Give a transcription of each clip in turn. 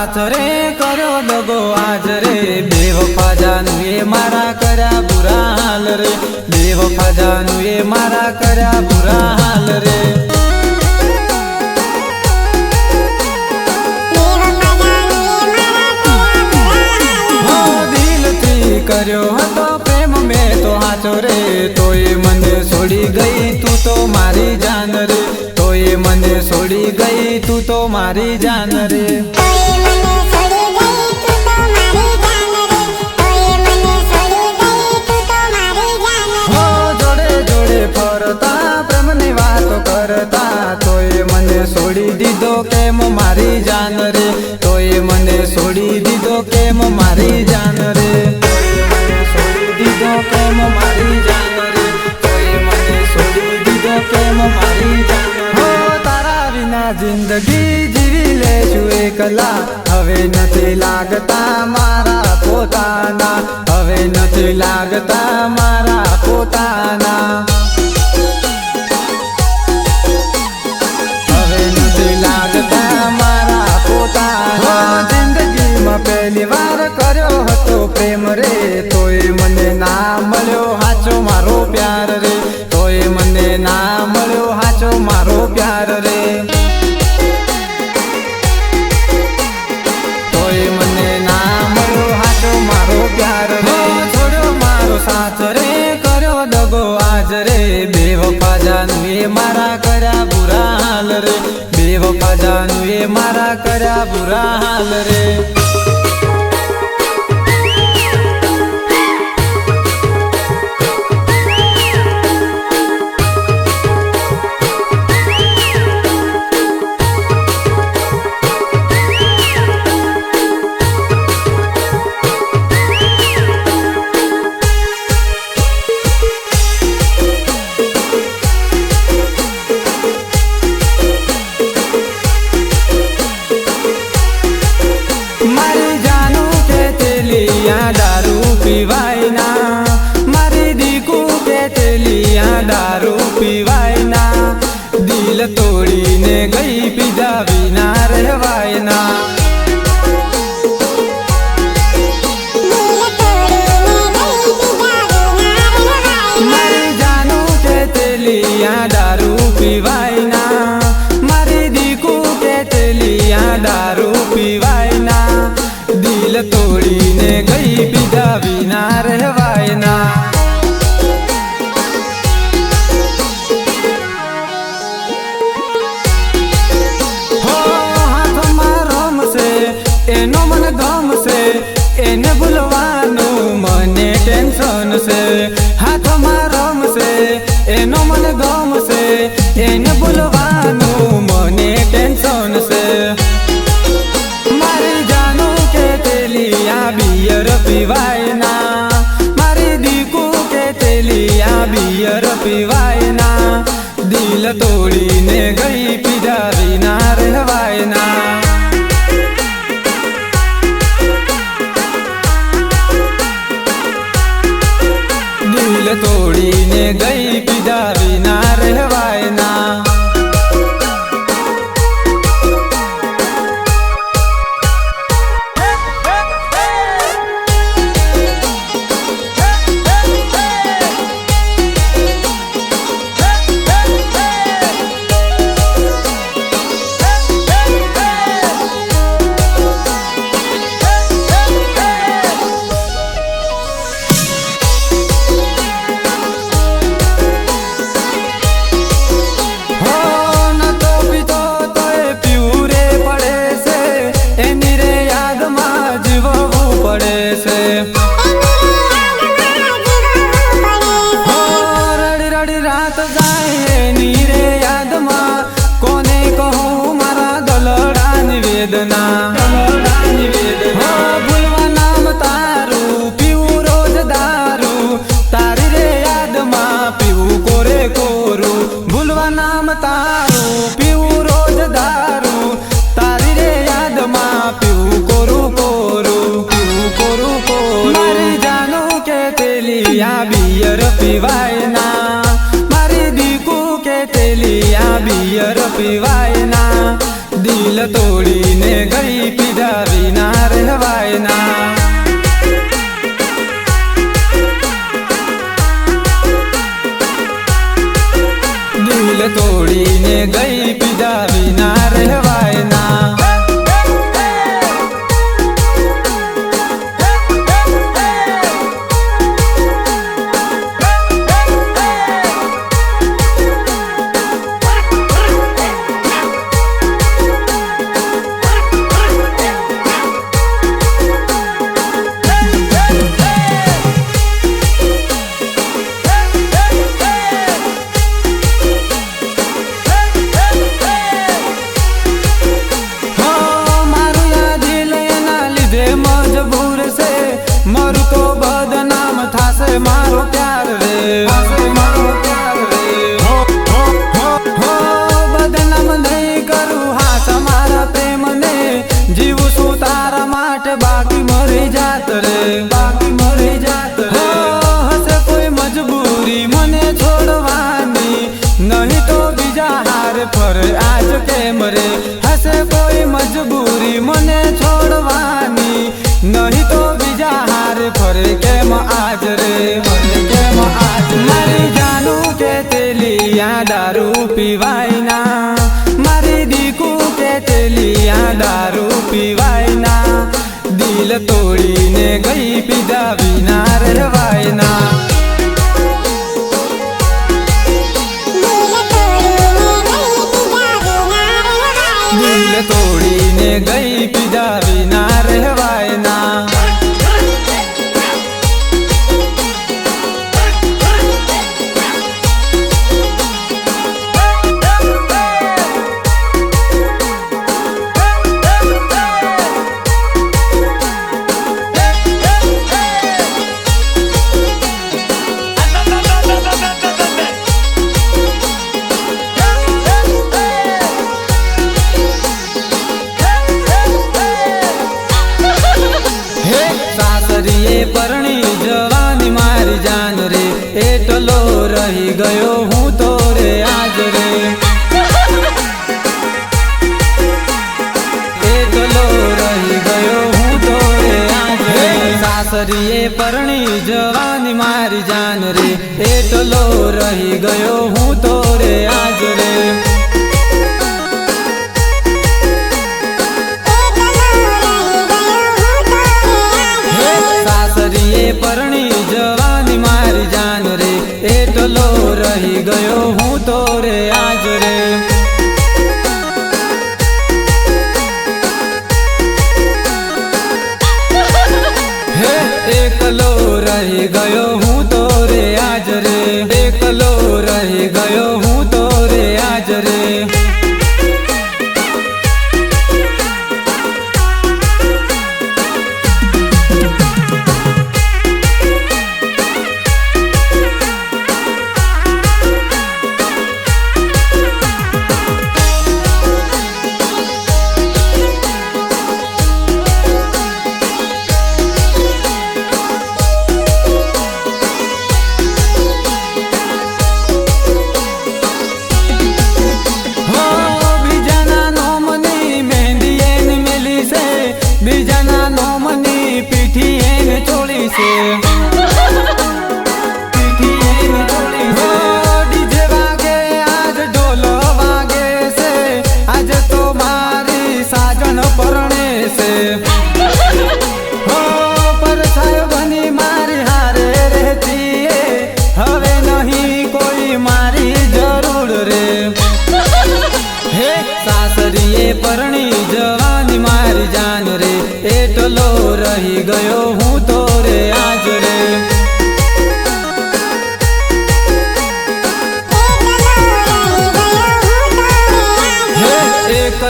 સાથ રે કર્યો દગો આજ રે. બે વફા જાનું એ મારા કર્યા બુરા હાલ રે. બે વફા જાનું એ મારા કર્યા બુરા હાલ રે કર્યો હતો પ્રેમ મેં તો હાચો રે. તોય મને છોડી ગઈ તું તો મારી જાન રે. તોય મને છોડી ગઈ તું તો મારી જાન રે. દીધો કેમ મારી જાન રે? તોય મને છોડી દીધો કેમ મારી જાન રે? મને છોડી દીધો કેમ મારી જાન હો, તારા વિના જિંદગી જીવી લેશું એકલા હવે નથી લાગતા મારા પોતાના. હવે નથી લાગતા મારા પોતાના. વાર કર્યો હતો પ્રેમ રે, તોય મને ના મળ્યો હાચો મારો પ્યાર રે. તોય મને ના મળ્યો હાચો મારો પ્યાર રે. તોય મને ના મળ્યો હાચો મારો પ્યાર રે. છોડ્યો મારો સાથ રે, કર્યો દગો આજ રે. બે વફા જાનું એ મારા કર્યા બુરા હાલ રે. બે વફા જાનું એ મારા કર્યા બુરા હાલ રે. પીધા વિના રહેવાય ના. દારૂ પીવાય મારી દીકુ કે તેલિયા દારૂ પીવાય દિલ તોડીને ગઈ પીધા વિના રહેવાય એનો મને પીવાયના દિલ તોડીને ગઈ પીધા વિના રહેવાયના. દિલ તોડીને ગઈ આજ રે મને કેમ આજ મારી જાનું કે તેલિયા દારૂ પીવાય ના મારી દીકુ કે તેલિયા દારૂ પીવાય ના દિલ તોડીને ગઈ પીધા વિના રવાય ના તોડીને ગઈ પીધા રહી ગયો હું તો રે આ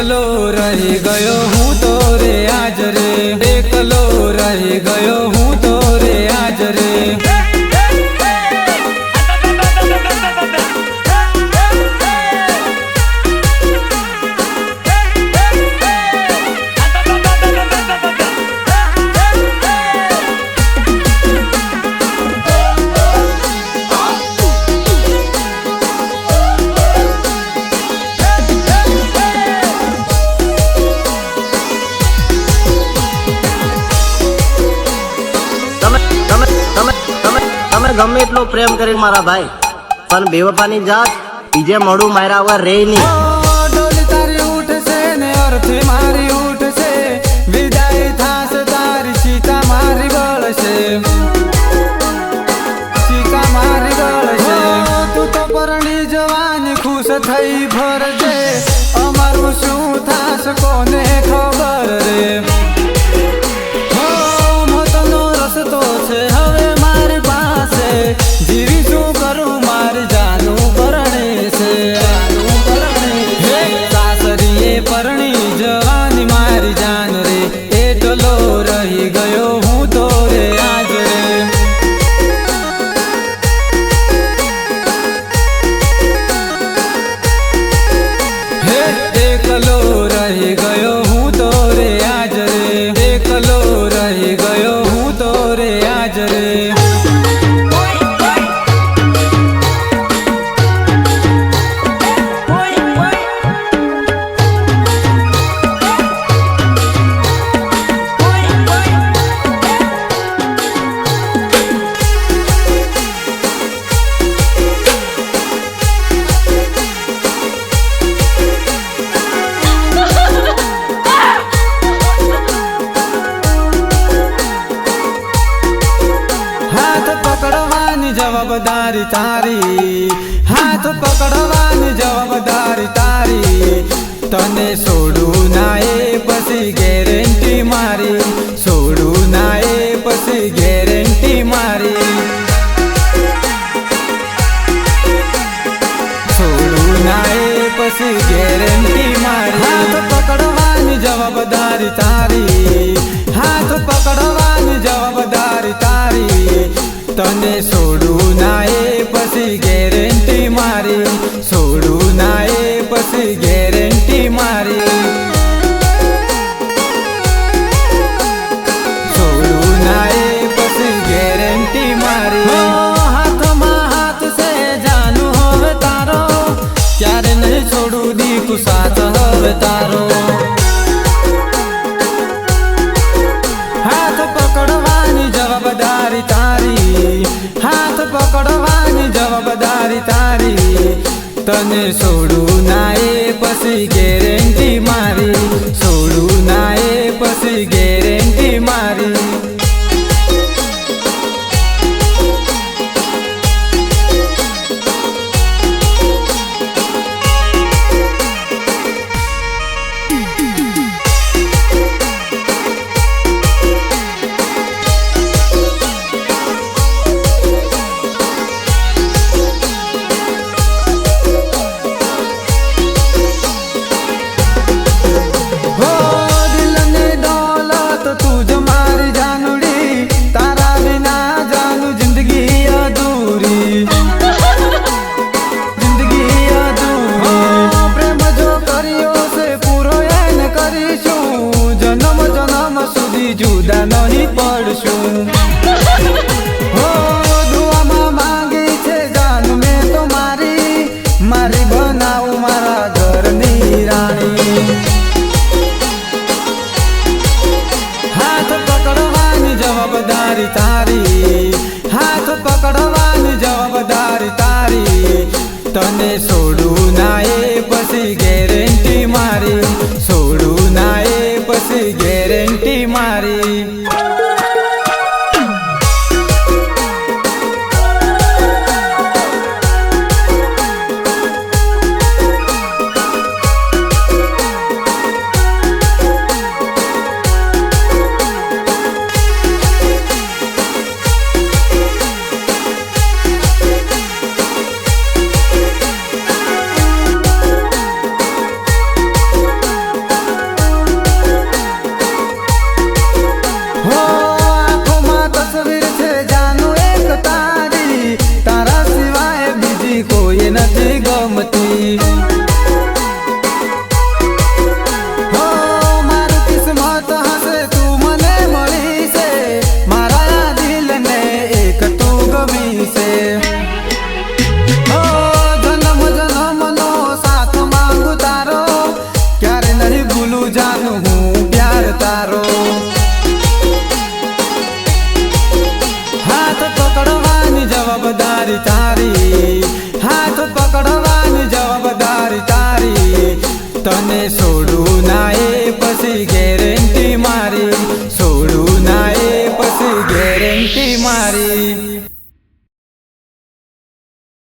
hello ગમે એટલો પ્રેમ કરી મારા ભાઈ, પણ બેવફાની જાત બીજે મળું માર્યા વર રે નહીં. મારી મારી મારી થઈ ફરજે. અમારું શું થાશે કોને ખબર રે? જવાબદારી તારી. હાથ પકડવાની જવાબદારી તારી. તને છોડું ના એ પછી ગેરંટી મારી. છોડું ના એ પછી ગેરંટી મારી. છોડું ના એ પછી ગેરંટી મારી. હાથ પકડવાની જવાબદારી તારી. હાથ પકડવા તને છોડું ના એ પછી ગેરંટી મારી. છોડું ના એ પછી ગેરંટી મારી. છોડું ના એ ગેરંટી મારી. હાથમાં હાથ છે, જાનું હવે તારો. ક્યારે નહીં છોડું, દીકુ સાથ તારો. તને છોડું ના એ પછી ગેરંટી મારી. છોડું ના એ પછી ગેરંટી મારી. તને છોડું ના એ પછી ગેરંટી મારી. છોડું ના એ પછી ગેરંટી મારી.